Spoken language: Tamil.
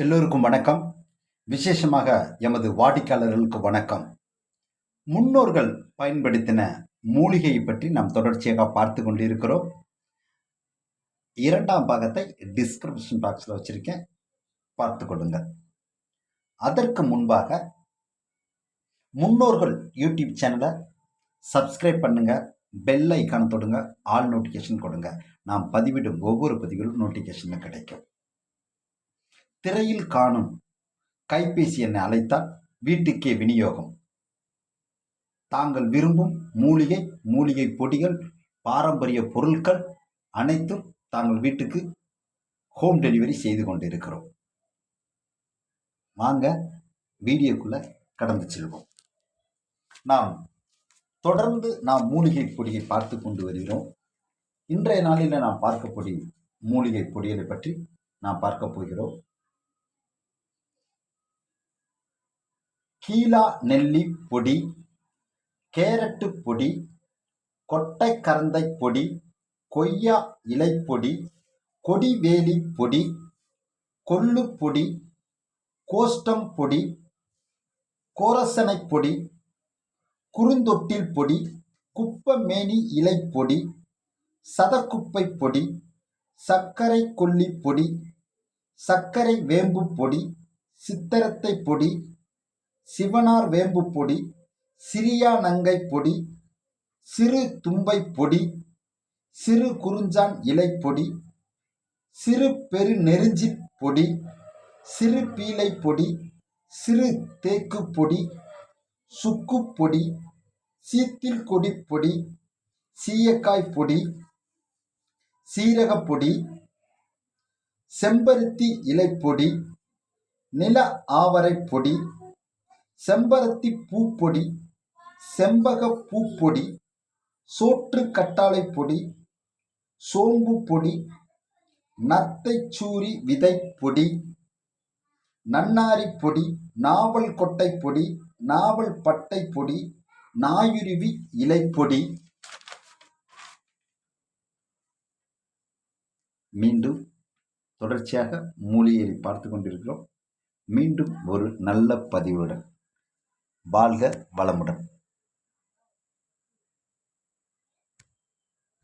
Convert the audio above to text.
எல்லோருக்கும் வணக்கம். விசேஷமாக எமது வாடிக்கையாளர்களுக்கு வணக்கம். முன்னோர்கள் பயன்படுத்தின மூலிகையை பற்றி நாம் தொடர்ச்சியாக பார்த்து கொண்டிருக்கிறோம். இரண்டாம் பாகத்தை டிஸ்கிரிப்ஷன் பாக்ஸில் வச்சுருக்கேன். பார்த்து கொள்ளுங்கள். அதற்கு முன்பாக முன்னோர்கள் யூடியூப் சேனலை சப்ஸ்கிரைப் பண்ணுங்க. பெல் ஐக்கான தொடுங்க. ஆல் நோட்டிஃபிகேஷன் கொடுங்க. நாம் பதிவிடும் ஒவ்வொரு பதிவிலும் நோட்டிஃபிகேஷன் கிடைக்கும். திரையில் காணும் கைபேசி என்னை அழைத்தால் வீட்டுக்கே விநியோகம். தாங்கள் விரும்பும் மூலிகை மூலிகை பொடிகள் பாரம்பரிய பொருட்கள் அனைத்தும் தாங்கள் வீட்டுக்கு ஹோம் டெலிவரி செய்து கொண்டிருக்கிறோம். வாங்க வீடியோக்குள்ள கடந்து செல்வோம். நாம் தொடர்ந்து நாம் மூலிகை பொடியை பார்த்து கொண்டு வருகிறோம். இன்றைய நாளில் நாம் பார்க்கக்கூடிய மூலிகை பொடிகளை பற்றி நாம் பார்க்க போகிறோம். கீழா நெல்லி பொடி கேரட்டு பொடி கொட்டை கரந்தை பொடி கொய்யா இலைப்பொடி கொடிவேலி பொடி கொள்ளு பொடி கோஷ்டம் பொடி கோரசனை பொடி குறுந்தொட்டில் பொடி குப்பமேனி இலைப்பொடி சதக்குப்பை பொடி சர்க்கரை கொல்லி பொடி சர்க்கரை வேம்பு பொடி சித்தரத்தை பொடி சிவனார் வேம்பு பொடி சிறியா நங்கை பொடி சிறு தும்பை பொடி சிறு குறுஞ்சான் இலை பொடி சிறு பெரு நெருஞ்சி பொடி சிறு பீலை பொடி சிறு தேக்கு பொடி சுக்கு பொடி சீத்தில் கொடி பொடி சீயக்காய் பொடி சீரகப்பொடி செம்பருத்தி இலைப்பொடி நில ஆவரை பொடி செம்பருத்தி பூப்பொடி செம்பக பூப்பொடி சோற்று கட்டாழை பொடி சோம்பு பொடி நத்தைச்சூரி விதை பொடி நன்னாரி பொடி நாவல் கொட்டை பொடி நாவல் பட்டை பொடி நாயுருவி இலைப்பொடி மீண்டும் தொடர்ச்சியாக மூலிகையை பார்த்து கொண்டிருக்கிறோம். மீண்டும் ஒரு நல்ல பதிவுடன். வாழ்க வளமுடன்.